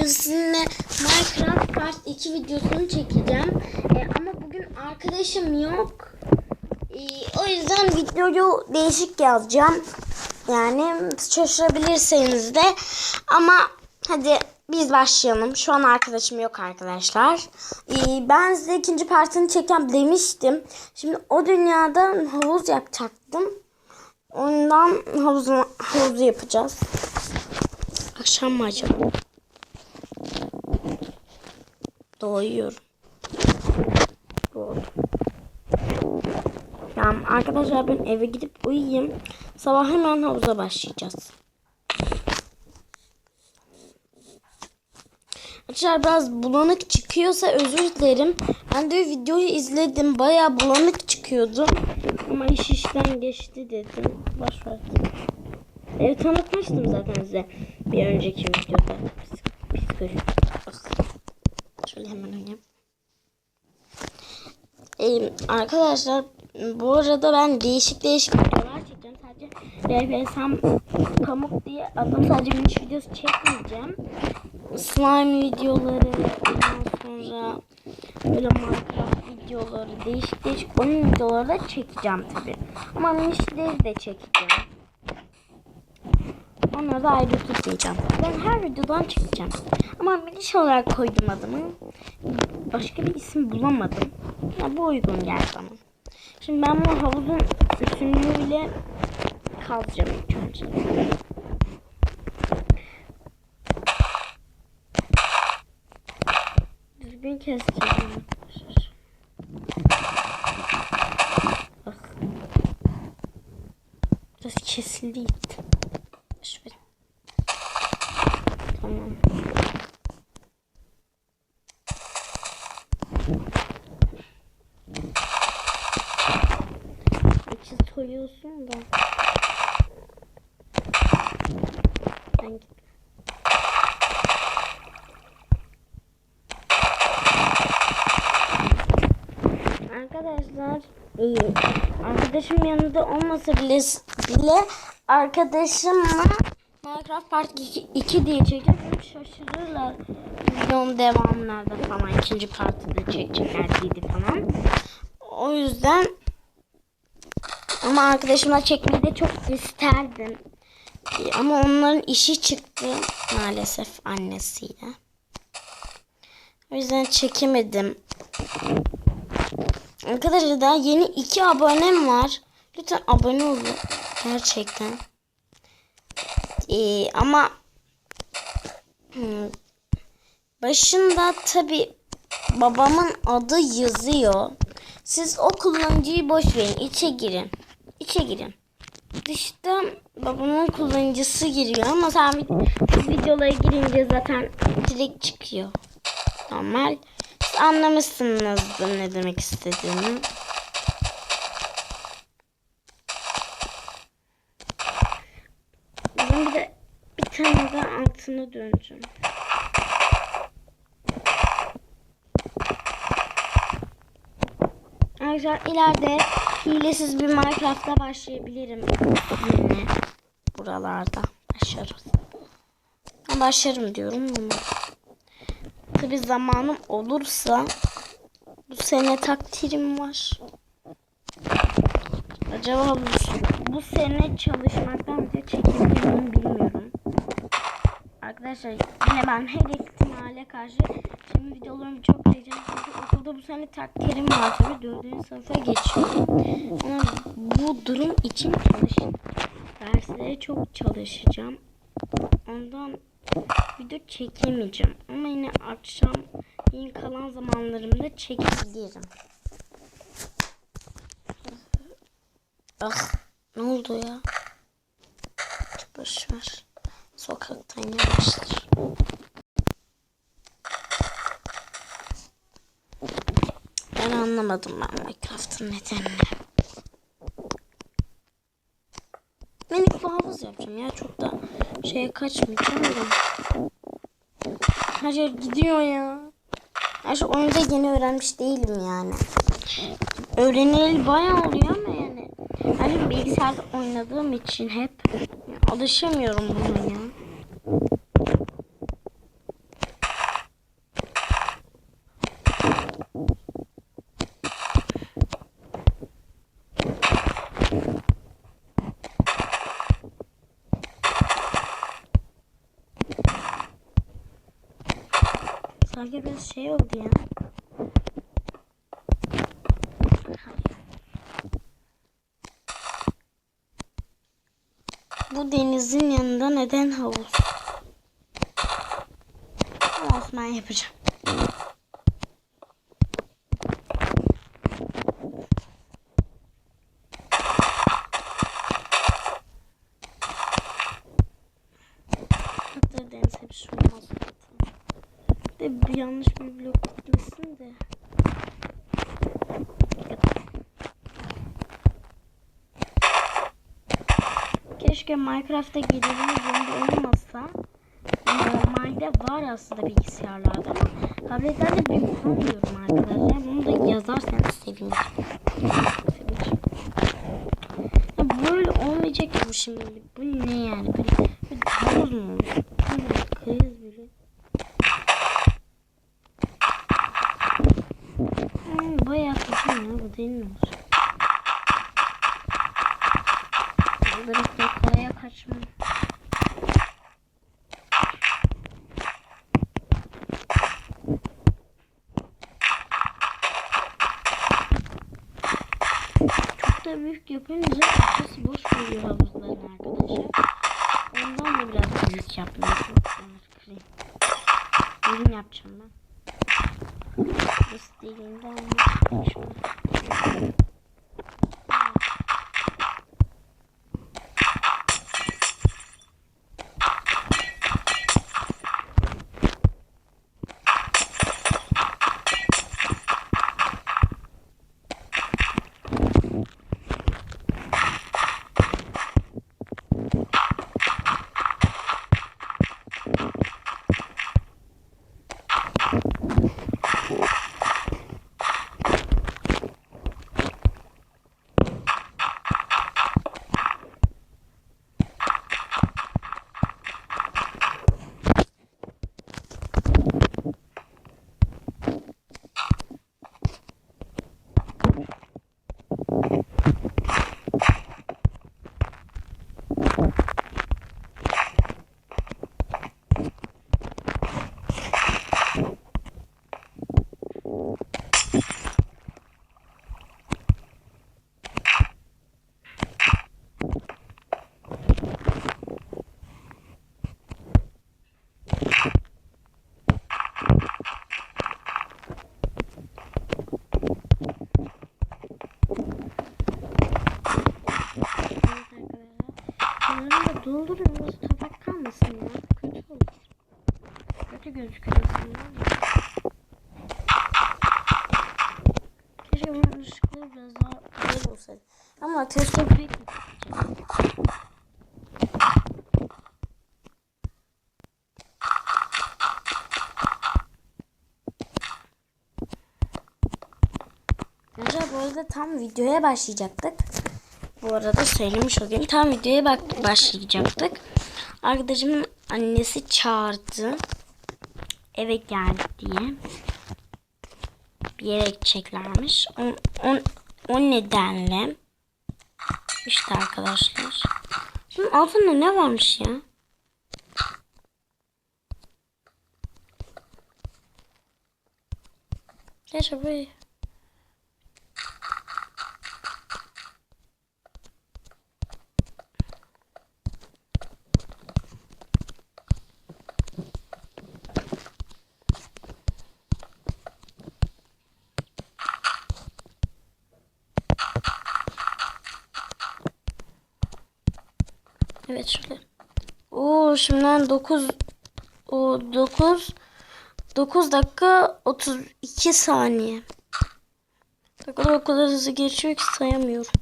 bugün Minecraft Part 2 videosunu çekeceğim. Ee, ama bugün arkadaşım yok. Ee, o yüzden videoyu değişik yazacağım. Yani şaşırabilirsiniz de. Ama hadi biz başlayalım. Şu an arkadaşım yok arkadaşlar. Ee, ben size ikinci partını çekeceğim demiştim. Şimdi o dünyada havuz yapacaktım. Ondan havuzu, havuzu yapacağız. Akşam mı acaba? Doğuyorum. Doğdum. Tamam arkadaşlar ben eve gidip uyuyayım. Sabah hemen havuza başlayacağız. Arkadaşlar biraz bulanık çıkıyorsa özür dilerim. Ben de videoyu izledim. Baya bulanık çıkıyordu. Ama iş işten geçti dedim. Boş ver. Ev tanıtmıştım zaten size bir önceki videoda. Psik- Psikoloji. Şöyle hemen oynayayım. Ee, arkadaşlar bu arada ben değişik değişik videolar çekeceğim. Sadece RPSM pamuk diye adım sadece bir videosu çekmeyeceğim. Slime videoları, ondan sonra böyle Minecraft videoları, değişik değişik oyun videoları da çekeceğim tabi. Ama minişleri de çekeceğim. Onları da ayrı tutmayacağım. Ben her videodan çekeceğim. Ama miniş olarak koydum adımı. Başka bir isim bulamadım. Ya bu uygun geldi bana. Şimdi ben bu havuzun üstünlüğüyle kalacağım ilk önce. Düzgün keseceğim. Biraz kesildi gitti. Şöyle. Tamam. İçi soyuyorsun da. Ben git. Arkadaşlar iyi. Arkadaşım yanında olmasa bile, bile arkadaşımla Minecraft Part 2, 2 diye çekeceğim. Şaşırırlar. Videonun devamlarda falan ikinci partı da çekecekler dedi falan. O yüzden ama arkadaşımla çekmeyi de çok isterdim. Ama onların işi çıktı maalesef annesiyle. O yüzden çekemedim. Arkadaşlar daha yeni iki abonem var. Lütfen abone olun. Gerçekten. Ee, ama başında tabi babamın adı yazıyor. Siz o kullanıcıyı boş verin. İçe girin. İçe girin. Dışta babamın kullanıcısı giriyor ama sen vid- videolara girince zaten direkt çıkıyor. Normal. Siz anlamışsınızdır ne demek istediğimi. Ben bir de bir tane daha altına döneceğim. Arkadaşlar ileride hilesiz bir Minecraft'a başlayabilirim. Yine buralarda başlarız. Ama Başlarım diyorum ama. Tabi zamanım olursa bu sene takdirim var. Acaba bu, bu sene çalışmaktan bile çekebilir miyim bilmiyorum. Arkadaşlar yine ben her ihtimale karşı şimdi videolarımı çok çekeceğim. Çünkü okulda bu sene takdirim var tabi. Dördüncü sınıfa geçiyorum. Ama bu durum için çalışın. Derslere çok çalışacağım. Ondan video çekemeyeceğim. Ama yine akşam yine kalan zamanlarımda çekebilirim. Ah ne oldu ya? Boş ver. Sokaktan yavaşlar. Ben anlamadım ben Minecraft'ın nedenini. Minik bir havuz yapacağım ya çok da şeye kaçmayacağım. Her yer gidiyor ya. Her şey oyunda yeni öğrenmiş değilim yani. Öğreneli bayağı oluyor ama yani. Hani bilgisayarda oynadığım için hep alışamıyorum buna ya. Sanki biraz şey oldu ya. Bu denizin yanında neden havuz? Osman yapacağım. Hatta deniz hep su olmaz zaten. De bir yanlış bir blok gitmesin de. Keşke Minecraft'ta gelirimiz zombi olmasa. Normalde var aslında bilgisayarlarda ama tabletlerde ben bulamıyorum arkadaşlar. Bunu da yazarsanız sevinirim. Böyle olmayacak bu şimdi. Bu ne yani? Böyle, böyle mu olur? Böyle kriz böyle. Hmm, bayağı kötü ya. Bu değil mi? Direkt yukarıya kaçma. Çok da büyük yapınca açısı boş kalıyor havuzların arkadaşlar. Ondan da biraz büyük yapmaya çalışıyorum. Derin yapacağım ben. Burası deliğinde olmuş. Burası topak kalmasın ya. Kötü olur. Kötü gözüküyor aslında. Keşke bunun ışıkları biraz daha güzel olsaydı. Ama testte pek Arkadaşlar bu arada tam videoya başlayacaktık. Bu arada söylemiş olayım. Tam videoya bak başlayacaktık. Arkadaşımın annesi çağırdı. Eve geldi diye. Bir yere gideceklermiş. O, o, o nedenle işte arkadaşlar. Bunun altında ne varmış ya? Gerçi böyle Evet şöyle. Oo şimdiden 9 o 9 9 dakika 32 saniye. Dakika o kadar hızlı geçiyor ki sayamıyorum.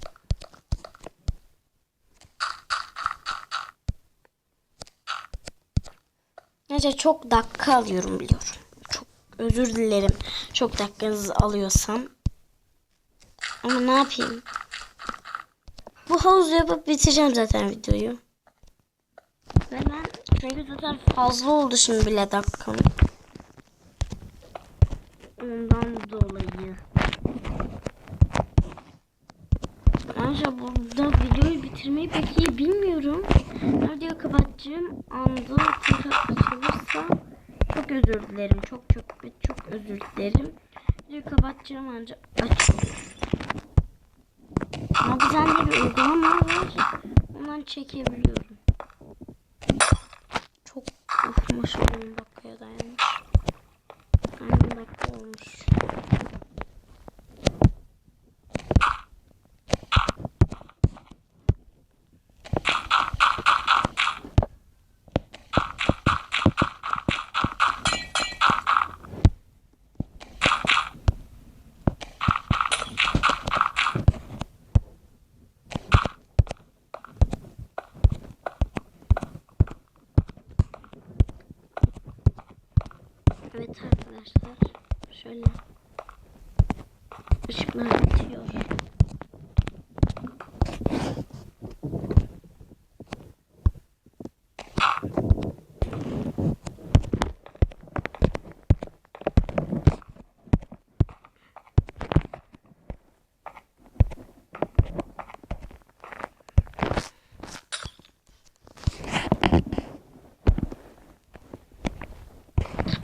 Neyse çok dakika alıyorum biliyorum. Çok özür dilerim. Çok dakikanızı alıyorsam. Ama ne yapayım? Bu havuzu yapıp bitireceğim zaten videoyu. Ve ben çünkü zaten fazla oldu şimdi bile dakikam. Ondan dolayı. Ayrıca burada videoyu bitirmeyi pek iyi bilmiyorum. Videoyu kapatacağım anda tekrar açılırsa çok özür dilerim. Çok çok ve çok özür dilerim. Videoyu kapatacağım ancak aç. Ama güzel bir uygulama var. Ondan çekebiliyorum. 我说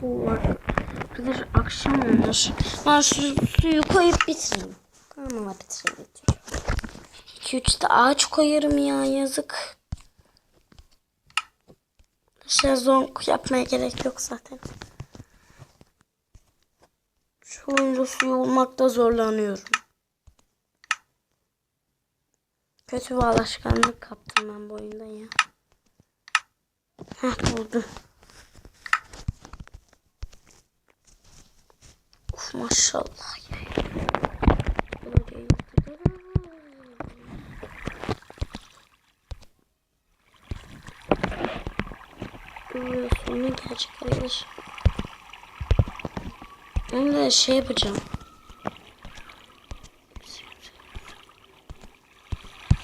Bu arkadaşlar akşam olmuş. Ben şu suyu koyup bitireyim. Tamam bitireyim. 2-3 de ağaç koyarım ya yazık. Şezlong yapmaya gerek yok zaten. Şu oyunda suyu bulmakta zorlanıyorum. Kötü bir alışkanlık kaptım ben bu oyunda ya. Heh buldum. Maşallah sonu gerçek arkadaş. Ben de şey yapacağım.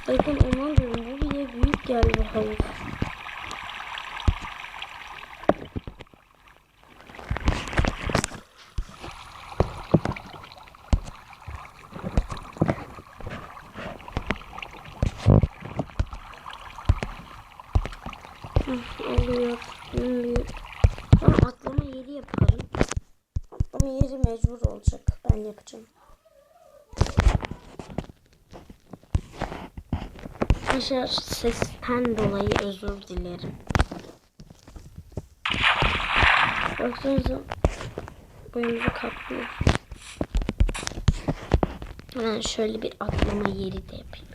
Bakın ona diyorum bu bile büyük geldi havuz. oluyor. Oluyor. Ama atlama yeri yaparım. Atlama yeri mecbur olacak. Ben yapacağım. Arkadaşlar sesten dolayı özür dilerim. Baksanıza boyumuzu kaplıyor. Hemen şöyle bir atlama yeri de yapayım.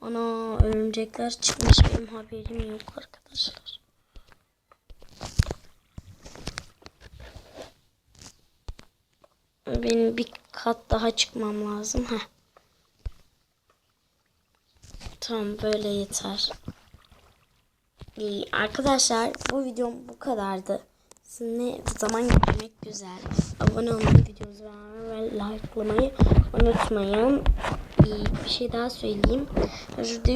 Ana örümcekler çıkmış benim haberim yok arkadaşlar. Benim bir kat daha çıkmam lazım. Heh. Tamam böyle yeter. Arkadaşlar bu videom bu kadardı. Sizinle zaman geçirmek güzel. Abone olmayı, videomuzu beğenmeyi ve likelamayı unutmayın. İyi, bir şey daha söyleyeyim. Şurada